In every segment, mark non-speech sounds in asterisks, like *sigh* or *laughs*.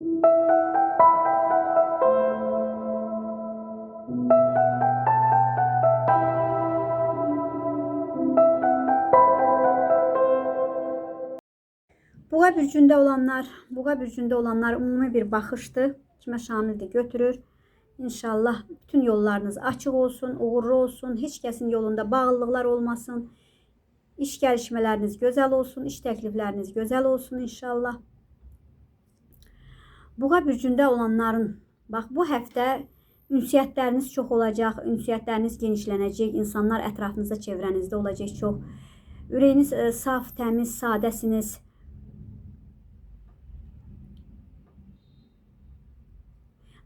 Buğa bürcündə olanlar, buğa bürcündə olanlar ümumi bir baxışdır. Kimə şamildir götürür. İnşallah bütün yollarınız açıq olsun, uğurlu olsun. Heç kəsin yolunda bağlılıqlar olmasın. İş gəlişmələriniz gözəl olsun, iş təklifləriniz gözəl olsun inşallah. Buğa bürcündə olanların bax bu həftə ünsiyyətləriniz çox olacaq, ünsiyyətləriniz genişlənəcək, insanlar ətrafınızda, çevrənizdə olacaq çox. Ürəyiniz e, saf, təmiz, sadəsiniz.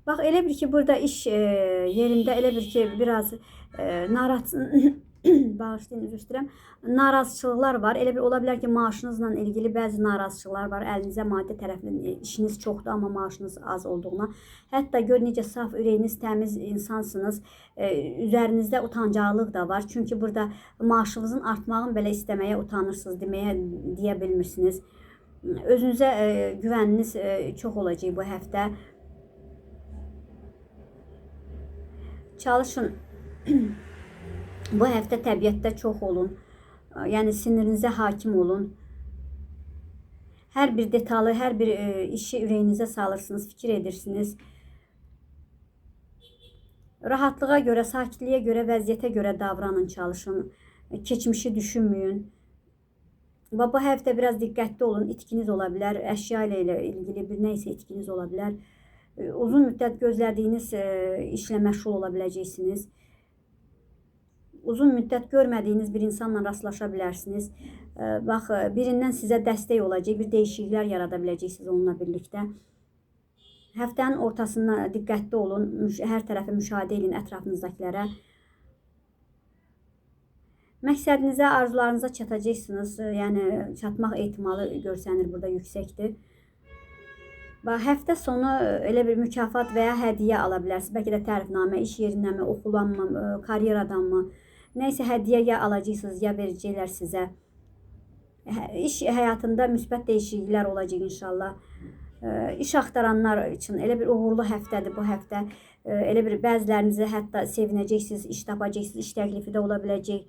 Bax elə bir ki, burada iş e, yerində elə bir ki, biraz e, narahat *laughs* *clears throat* bağışlayın üzr istəyirəm. Narazıçılıqlar var. Elə bir ola bilər ki, maaşınızla ilgili bəzi narazıçılıqlar var. Əlinizə maddi tərəfdən e, işiniz çoxdur, amma maaşınız az olduğuna. Hətta gör necə saf, ürəyiniz təmiz insansınız. E, üzərinizdə utancaqlıq da var. Çünki burada maaşınızın artmağını belə istəməyə utanırsınız, deməyə deyə bilmirsiniz. Özünüzə e, güvəniniz e, çox olacaq bu həftə. Çalışın. *clears throat* Bu həftə təbiətdə çox olun. Yəni sinirinizə hakim olun. Hər bir detalı, hər bir e, işi ürəyinizə salırsınız, fikir edirsiniz. Rahatlığa görə, sakitliyə görə, vəziyyətə görə davranın, çalışın. Keçmişi düşünməyin. Və bu həftə biraz diqqətli olun. İtkiniz ola bilər, əşya ilə ilgili bir nə isə itkiniz ola bilər. E, Uzun müddət gözlədiyiniz e, işlə məşğul ola biləcəksiniz. Uzun müddət görmədiyiniz bir insanla rastlaşa bilərsiniz. Bax, birindən sizə dəstək olacaq, bir dəyişikliklər yarada biləcəksiniz onunla birlikdə. Həftənin ortasında diqqətli olun, hər tərəfi müşahidə edin ətrafınızdakilərə. Məqsədinizə, arzularınıza çatacaqsınız. Yəni çatmaq ehtimalı görsənir burada yüksəkdir. Və həftə sonu elə bir mükafat və ya hədiyyə ala bilərsiniz. Bəlkə də tərifnamə, iş yerindən mi, oxulanmı, e, karyeradan mı, nə isə hədiyyə ya alacaqsınız, ya verəcəklər sizə. İş həyatında müsbət dəyişikliklər olacaq inşallah. İş axtaranlar üçün elə bir uğurlu həftədir bu həftə. Elə bir bəzilərinizi hətta sevinəcəksiniz, iş tapacaqsınız, iş təklifi də ola biləcək.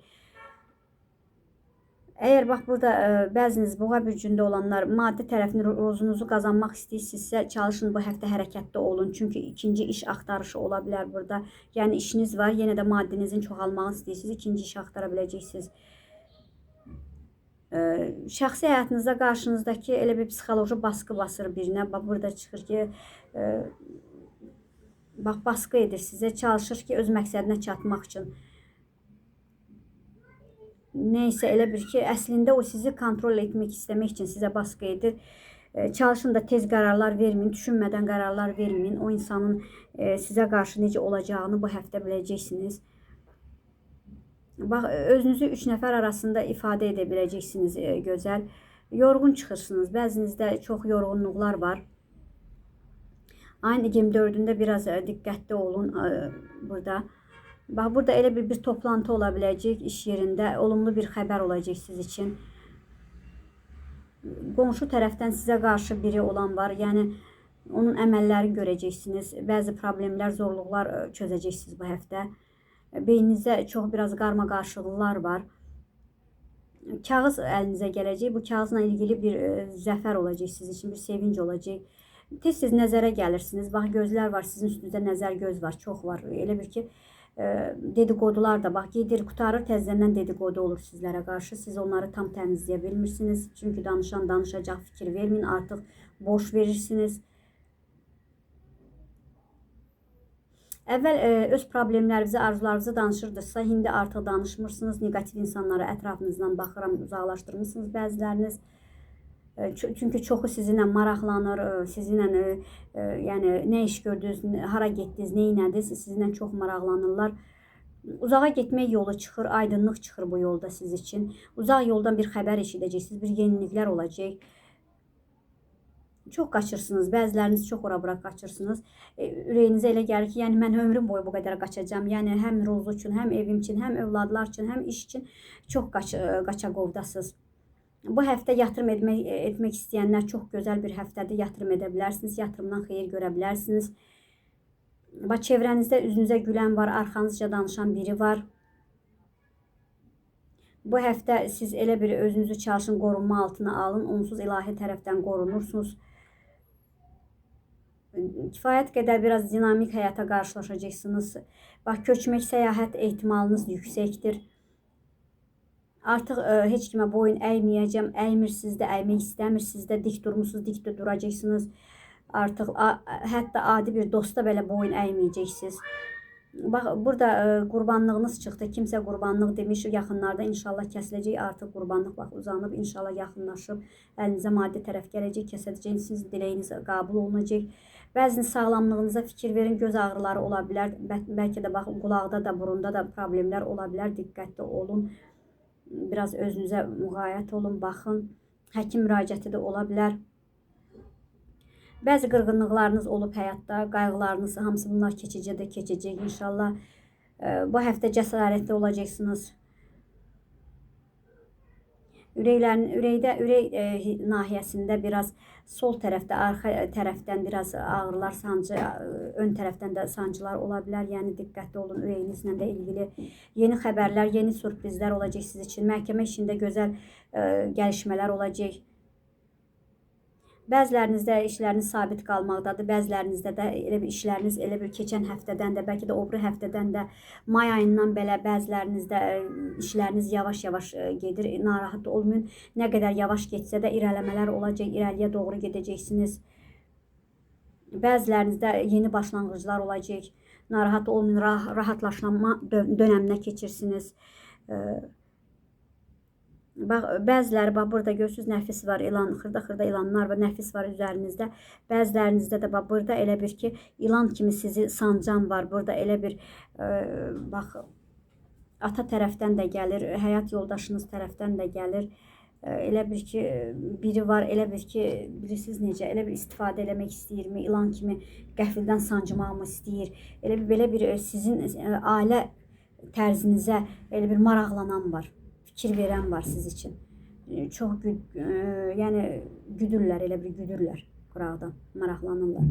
Əgər bax burada ə, bəziniz boğa bürcündə olanlar maddi tərəfini ro- rozunuzu qazanmaq istəyirsinizsə, çalışın bu həftə hərəkətdə olun. Çünki ikinci iş axtarışı ola bilər burada. Yəni işiniz var, yenə də maddinizin çoxalmağını istəyirsiniz, ikinci iş axtara biləcəksiniz. Ə, Şəxsi həyatınızda qarşınızdakı elə bir psixoloji baskı basır birinə. Bax burada çıxır ki, ə, bax baskı edir sizə, çalışır ki, öz məqsədinə çatmaq üçün. Neysə elə bir ki, əslində o sizi kontrol etmək istəmək üçün sizə baskı edir. E, Çalışın da tez qərarlar verməyin, düşünmədən qərarlar verməyin. O insanın e, sizə qarşı necə olacağını bu həftə biləcəksiniz. Bax, özünüzü 3 nəfər arasında ifadə edə biləcəksiniz e, gözəl. Yorğun çıxırsınız. Bəzinizdə çox yorğunluqlar var. Ayın 24-ündə biraz e, diqqətli olun e, burada. Bax burada elə bir bir toplantı ola biləcək iş yerində, olumlu bir xəbər olacaq siz üçün. Qonşu tərəfdən sizə qarşı biri olan var. Yəni onun əməllərini görəcəksiniz. Bəzi problemlər, zorluqlar ə, çözəcəksiniz bu həftə. Beyninizdə çox biraz qarma-qarışıqlıqlar var. Kağız əlinizə gələcək. Bu kağızla ilgili bir ə, zəfər olacaq siz üçün, bir sevinc olacaq. Tez-tez nəzərə gəlirsiniz. Bax gözlər var, sizin üstünüzdə nəzər göz var, çox var. Elə bir ki, ə, dedikodular da bax gedir, qutarır, təzədən dedikodu olur sizlərə qarşı. Siz onları tam təmizləyə bilmirsiniz. Çünki danışan danışacaq fikir verməyin, artıq boş verirsiniz. Əvvəl ə, öz problemlərinizi, arzularınızı danışırdınızsa, indi artıq danışmırsınız. Neqativ insanları ətrafınızdan baxıram, uzaqlaşdırmısınız bəziləriniz. E, çü- Çünki çoxu sizinlə maraqlanır, e, sizinlə e, e, yəni nə iş gördünüz, hara getdiniz, nə etdiniz, sizinlə çox maraqlanırlar. Uzağa getmək yolu çıxır, aydınlıq çıxır bu yolda siz üçün. Uzaq yoldan bir xəbər eşidəcəksiniz, bir yeniliklər olacaq. Çox qaçırsınız, bəziləriniz çox ora-bura qaçırsınız. Ürəyinizə elə gəlir ki, yəni mən ömrüm boyu bu qədər qaçacağam. Yəni həm ruzu üçün, həm evim üçün, həm övladlar üçün, həm iş üçün çox qaç qaçaqovdasınız. Bu həftə yatırım etmək, etmək istəyənlər çox gözəl bir həftədir. Yatırım edə bilərsiniz. Yatırımdan xeyir görə bilərsiniz. Bax çevrənizdə üzünüzə var, arxanızca danışan biri var. Bu həftə siz elə bir özünüzü çalışın, qorunma altına alın. Onsuz ilahi tərəfdən qorunursunuz. Kifayət qədər biraz dinamik həyata qarşılaşacaqsınız. Bax köçmək, səyahət ehtimalınız yüksəkdir. Artıq ə, heç kimə boyun əyməyəcəm. Əymirsiniz də, əymək istəmirsiniz də, dik durmusunuz, dik də duracaqsınız. Artıq a, hətta adi bir dosta belə boyun əyməyəcəksiniz. Bax burada ə, qurbanlığınız çıxdı. Kimsə qurbanlıq demiş, yaxınlarda inşallah kəsiləcək. Artıq qurbanlıq bax uzanıb, inşallah yaxınlaşıb, əlinizə maddi tərəf gələcək, kəsəcəksiniz, sizin diləyiniz qəbul olunacaq. Bəzən sağlamlığınıza fikir verin, göz ağrıları ola bilər. Bə- Bəlkə də bax da, burunda da problemlər ola bilər. Diqqətli olun. Biraz özünüzə müğayət olun, baxın. Həkim müraciəti də ola bilər. Bəzi qırğınlıqlarınız olub həyatda, qayğılarınız, hamısı bunlar keçicidir, keçəcək inşallah. Ə, Bu həftə cəsarətli olacaqsınız. Ürəklərin ürəkdə ürək e, nahiyəsində biraz sol tərəfdə, arxa tərəfdən biraz ağrılar, sancı, ön tərəfdən də sancılar ola bilər. Yəni diqqətli olun ürəyinizlə də ilgili yeni xəbərlər, yeni sürprizlər olacaq siz üçün. Məhkəmə işində gözəl ə, gəlişmələr olacaq. Bəzilərinizdə işləriniz sabit qalmaqdadır, bəzilərinizdə də elə bir işləriniz elə bir keçən həftədən də, bəlkə də biri həftədən də may ayından belə bəzilərinizdə ə, işləriniz yavaş-yavaş ə, gedir. Narahat olmayın. Nə qədər yavaş getsə də irəlimələr olacaq, irəliyə doğru gedəcəksiniz. Bəzilərinizdə yeni başlanğıclar olacaq. Narahat olmayın, rah rahatlaşma dö- dönəminə keçirsiniz. Ə, Bax bəziləri bax burada görürsüz nəfis var, ilan, xırda-xırda ilanlar var, nəfis var üzərinizdə. Bəzilərinizdə də bax burada elə bir ki, ilan kimi sizi sancan var. Burada elə bir ə, bax ata tərəfdən də gəlir, həyat yoldaşınız tərəfdən də gəlir. Ə, Elə bir ki, biri var, elə bir ki, bilirsiniz necə, elə bir istifadə eləmək istəyirmi, ilan kimi qəfildən sancmağımı istəyir. Elə bir belə bir ə, sizin ailə tərzinizə elə bir maraqlanan var fikir verən var siz üçün. E, Çox gü e, yəni güdürlər, elə bir güdürlər qıraqdan, maraqlanırlar.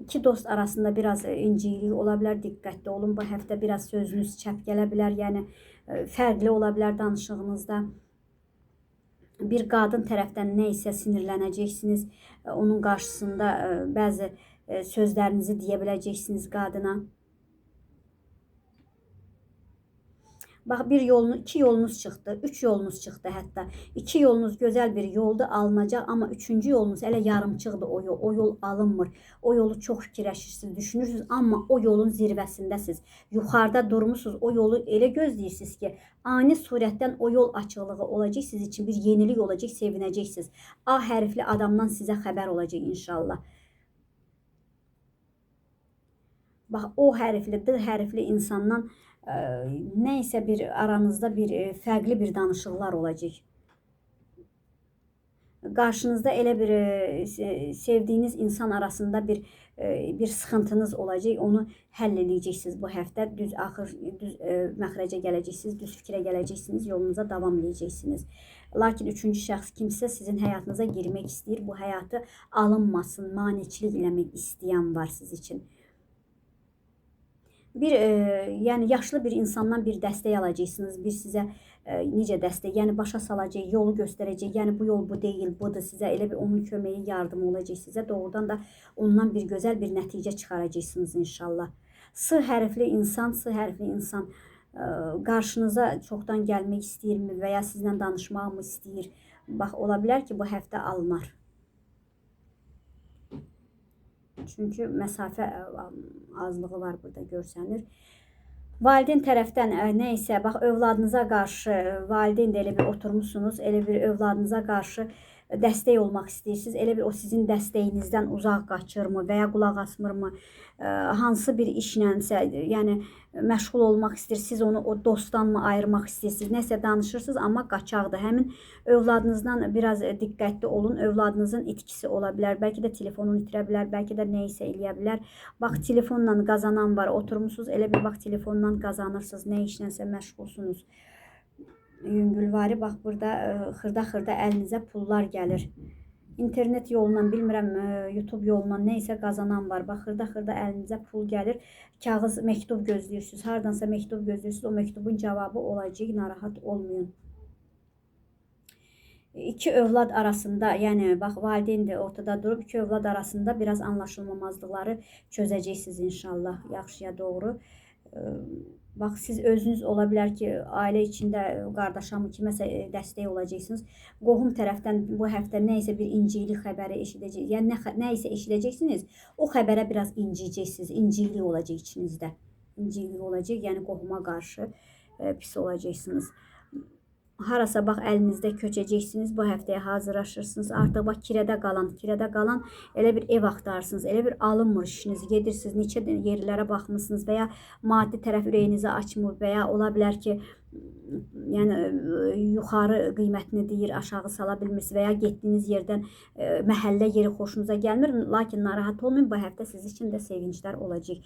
İki dost arasında biraz e, inciklik ola bilər, diqqətli olun. Bu həftə biraz sözünüz çəp gələ bilər, yəni e, fərqli ola bilər danışığınızda. Bir qadın tərəfdən nə isə sinirlənəcəksiniz. Onun qarşısında bəzi sözlərinizi deyə biləcəksiniz qadına. Bax bir yolunu, iki yolunuz çıxdı, üç yolunuz çıxdı hətta. İki yolunuz gözəl bir yolda alınacaq, amma üçüncü yolunuz elə yarımçıqdır o yol. O yol alınmır. O yolu çox fikirləşirsiniz, düşünürsüz, amma o yolun zirvəsindəsiz. Yuxarıda durmusunuz. O yolu elə gözləyirsiniz ki, ani surətdən o yol açıqlığı olacaq sizin üçün bir yenilik olacaq, sevinəcəksiniz. A hərfli adamdan sizə xəbər olacaq inşallah. Bax o hərfli, D hərfli insandan isə bir aranızda bir fərqli bir danışıqlar olacaq. Qarşınızda elə bir sevdiyiniz insan arasında bir bir sıxıntınız olacaq. Onu həll bu həftə. Düz axır düz məxrəcə gələcəksiniz, düz fikrə gələcəksiniz, yolunuza davam edəcəksiniz. Lakin üçüncü şəxs kimsə sizin həyatınıza girmək istəyir. Bu həyatı alınmasın, maneçilik eləmək istəyən var siz üçün bir e, yəni yaşlı bir insandan bir dəstək alacaqsınız. Bir sizə e, necə dəstək, yəni başa salacaq, yolu göstərəcək. Yəni bu yol bu deyil, budur. Sizə elə bir onun köməyi, yardımı olacaq sizə. Doğrudan da ondan bir gözəl bir nəticə çıxaracaqsınız inşallah. S hərfli insan, S hərfli insan e, qarşınıza çoxdan gəlmək istəyirmi və ya sizlə danışmaq mı istəyir? Bax ola bilər ki, bu həftə alınar. Çünki məsafə ə, azlığı var burada görsənir. Valideyn tərəfdən ə, nə isə bax övladınıza qarşı ə, valideyn də elə bir oturmusunuz, elə bir övladınıza qarşı dəstək olmaq istəyirsiniz. Elə bir o sizin dəstəyinizdən uzaq qaçırmı və ya qulaq asmırmı? Hansı bir işlənsə, yəni məşğul olmaq istəyir, siz onu o dostdanmı ayırmaq istəyirsiniz? Nəsə danışırsınız, amma qaçaqdır. Həmin övladınızdan biraz diqqətli olun. Övladınızın itkisi ola bilər. Bəlkə də telefonunu itirə bilər, bəlkə də nə isə eləyə bilər. Bax telefonla qazanan var. Oturmusunuz, elə bir bax telefonla qazanırsınız, nə işlənsə məşğulsunuz. Yüngülvari bax burada e, xırda-xırda əlinizə pullar gəlir. İnternet yolundan bilmirəm, e, YouTube yolundan nə isə qazanan var. Bax xırda-xırda əlinizə pul gəlir. Kağız məktub gözləyirsiniz. Hardansa məktub gözləyirsiniz. O məktubun cavabı olacaq. Narahat olmayın. İki övlad arasında, yəni bax valideyn də ortada durub iki övlad arasında biraz anlaşılmamazlıqları çözəcəksiniz inşallah yaxşıya doğru. Bax siz özünüz ola bilər ki, ailə içində qardaşamı kiməsə e, dəstək olacaqsınız. Qohum tərəfdən bu həftə nə isə bir incilik xəbəri eşidəcəksiniz. Yəni nə, nə isə eşidəcəksiniz. O xəbərə biraz inciyəcəksiniz. İnciklik olacaq içinizdə. İnciklik olacaq, yəni qohuma qarşı e, pis olacaqsınız. Harasa bax əlinizdə köçəcəksiniz. Bu həftəyə hazırlaşırsınız. Artıq bax kirədə qalan, kirədə qalan elə bir ev axtarırsınız. Elə bir alınmır işiniz. Gedirsiniz, neçə yerlərə baxmısınız və ya maddi tərəf ürəyinizi açmır və ya ola bilər ki, yəni e, yuxarı qiymətini deyir, aşağı sala bilmirsiniz və ya getdiyiniz yerdən e, məhəllə yeri xoşunuza gəlmir. Lakin narahat olmayın, bu həftə siz üçün də sevinclər olacaq.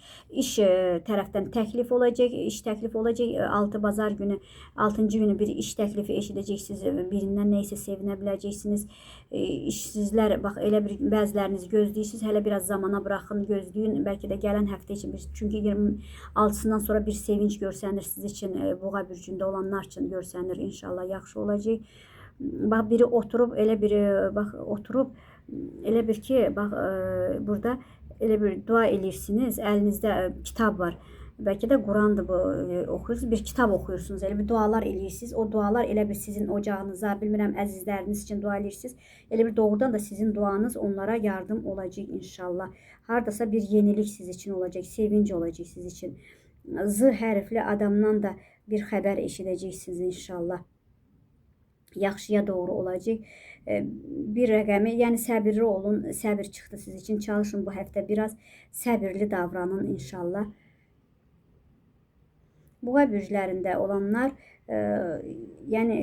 İş e, tərəfdən təklif olacaq, iş təklifi olacaq. 6 bazar günü, 6-cı günü bir iş təklifi eşidəcəksiniz. Birindən nə isə sevinə biləcəksiniz. E, bax elə bir bəziləriniz gözləyirsiniz. Hələ biraz zamana buraxın, gözləyin. Bəlkə də gələn həftə üçün bir çünki 26-sından sonra bir sevinç görsənir siz üçün e, Buğa bürcündə olanlar üçün görsənir. İnşallah yaxşı olacaq. Bax biri oturub elə bir bax oturub elə bir ki, bax e, burada elə bir dua eləyirsiniz. Əlinizdə e, kitab var. Bəlkə də Qurandır bu e, oxuyursunuz, bir kitab oxuyursunuz. Elə bir dualar eləyirsiniz. O dualar elə bir sizin ocağınıza, bilmirəm əzizləriniz üçün dua eləyirsiniz. Elə bir doğrudan da sizin duanız onlara yardım olacaq inşallah. Hardasa bir yenilik siz üçün olacaq, sevinç olacaq siz üçün. Z hərfli adamdan da bir xəbər eşidəcəksiniz inşallah. Yaxşıya doğru olacaq. E, Bir rəqəmi, yəni səbirli olun. Səbir çıxdı siz üçün. Çalışın bu həftə biraz səbirli davranın inşallah. Buğa bürclərində olanlar, yəni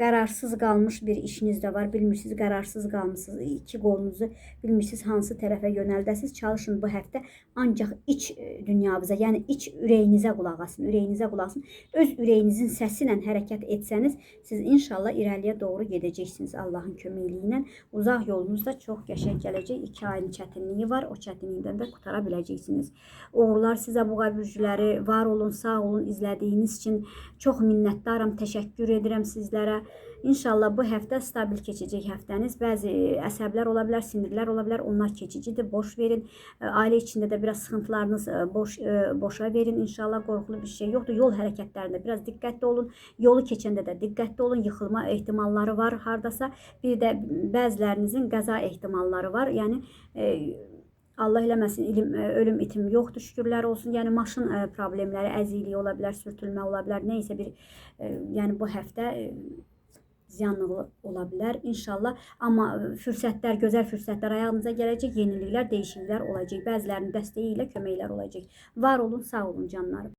qərarsız qalmış bir işiniz də var. Bilmirsiniz, qərarsız qalmısınız. İki qolunuzu bilmirsiniz hansı tərəfə yönəldəsiniz. Çalışın bu həftə ancaq iç e, dünyavıza, yəni iç ürəyinizə qulaq asın. Ürəyinizə qulaq asın. Öz ürəyinizin səsi ilə hərəkət etsəniz, siz inşallah irəliyə doğru gedəcəksiniz Allahın köməkliyi ilə. Uzaq yolunuz da çox qəşəng gələcək. 2 ayın çətinliyi var. O çətinlikdən də qutara biləcəksiniz. Uğurlar sizə buğa bürcüləri. Var olun, sağ olun izlədiyiniz üçün çox minnətdaram. Təşəkkür edirəm sizlərə. İnşallah bu həftə stabil keçəcək həftəniz. Bəzi əsəblər ola bilər, sinirlər ola bilər. Onlar keçicidir. Boş verin. E, Ailə içində də biraz sıxıntılarınız e, boş e, boşa verin. İnşallah qorxulu bir şey yoxdur. Yol hərəkətlərində biraz diqqətli olun. Yolu keçəndə də diqqətli olun. Yıxılma ehtimalları var hardasa. Bir də bəzilərinizin qəza ehtimalları var. Yəni e, Allah eləməsin, ilim, e, ölüm itim yoxdur, şükürlər olsun. Yəni maşın e, problemləri, əzikliyi ola bilər, sürtülmə ola bilər. Nə isə bir e, yəni bu həftə e, ziyanlı ola bilər inşallah. Amma e, fürsətlər, gözəl fürsətlər ayağınıza gələcək, yeniliklər, dəyişikliklər olacaq. Bəzilərinin dəstəyi ilə köməklər olacaq. Var olun, sağ olun canlarım.